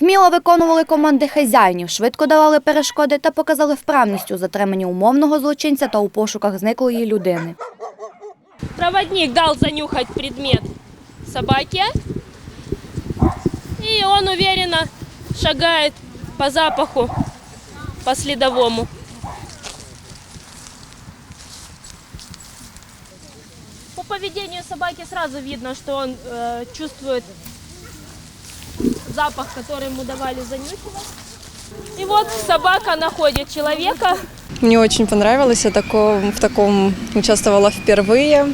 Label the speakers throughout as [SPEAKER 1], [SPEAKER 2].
[SPEAKER 1] Вміло виконували команди хазяїнів, швидко давали перешкоди та показали вправність у затриманні умовного злочинця та у пошуках зниклої людини.
[SPEAKER 2] Проводник дал занюхать предмет собаке, и он уверенно шагает по запаху, по следовому. Поведению собаки сразу видно, что он э, чувствует запах, который ему давали занюхивать. И вот собака находит человека,
[SPEAKER 3] Мне очень понравилось, я тако- в таком участвовала впервые.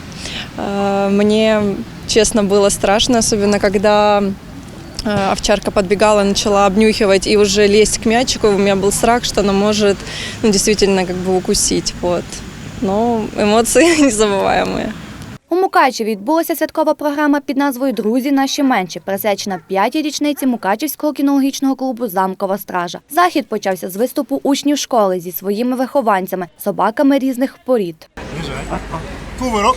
[SPEAKER 3] Э, Мне, честно, было страшно, особенно когда э, овчарка подбегала, начала обнюхивать и уже лезть к мячику. У меня был страх, что она может ну, действительно как бы укусить. Вот. Но эмоции незабываемые.
[SPEAKER 1] Мукачеві відбулася святкова програма під назвою Друзі наші менші, присвячена п'ятій річниці Мукачівського кінологічного клубу Замкова стража. Захід почався з виступу учнів школи зі своїми вихованцями, собаками різних порід.
[SPEAKER 4] Кувирок.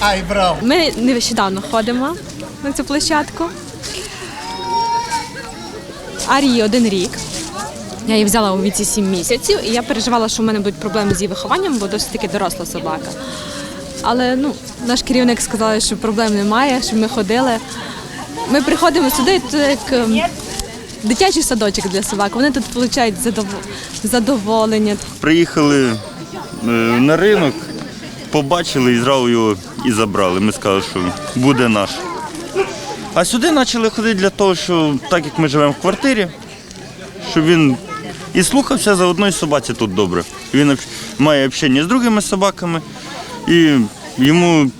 [SPEAKER 4] Ай, браво!
[SPEAKER 5] Ми нещодавно ходимо на цю площадку. Арії один рік. Я її взяла у віці 7 місяців, і я переживала, що в мене будуть проблеми з її вихованням, бо досить таки доросла собака. Але ну, наш керівник сказав, що проблем немає, щоб ми ходили. Ми приходимо сюди, це як ем, дитячий садочок для собак. Вони тут отримують задоволення.
[SPEAKER 6] Приїхали е, на ринок, побачили і зразу його і забрали. Ми сказали, що буде наш. А сюди почали ходити для того, що так як ми живемо в квартирі, щоб він і слухався за одної собаці тут добре. Він має общення з другими собаками і йому,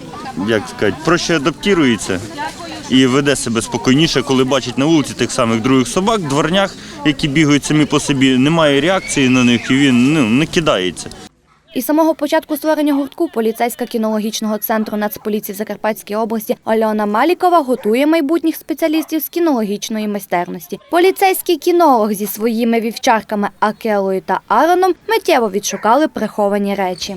[SPEAKER 6] як сказати, проще адаптується і веде себе спокійніше, коли бачить на вулиці тих самих других собак, дворнях, які бігають самі по собі, немає реакції на них і він ну, не кидається.
[SPEAKER 1] Із самого початку створення гуртку поліцейська кінологічного центру Нацполіції в Закарпатській області Альона Малікова готує майбутніх спеціалістів з кінологічної майстерності. Поліцейський кінолог зі своїми вівчарками Акелою та Ароном миттєво відшукали приховані речі.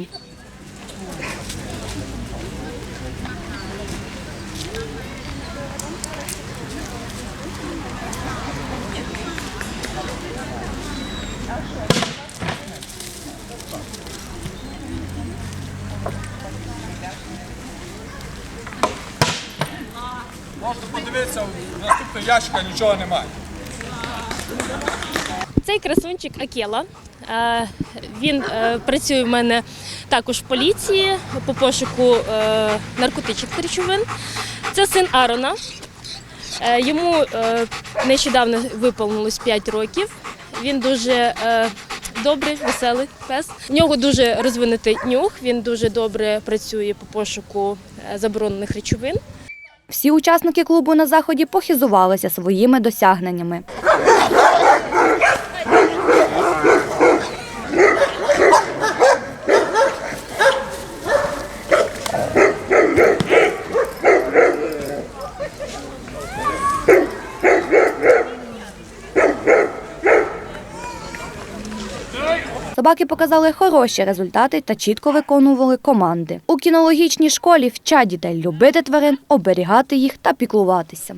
[SPEAKER 4] Можете подивитися, в наступного ящика нічого немає.
[SPEAKER 2] Цей красунчик Акела. Е, Він е, працює в мене також в поліції по пошуку е, наркотичних речовин. Це син Арона. Йому нещодавно виповнилось 5 років. Він дуже добрий, веселий пес. У нього дуже розвинутий нюх. Він дуже добре працює по пошуку заборонених речовин.
[SPEAKER 1] Всі учасники клубу на заході похизувалися своїми досягненнями. Собаки показали хороші результати та чітко виконували команди. У кінологічній школі вчать дітей любити тварин, оберігати їх та піклуватися.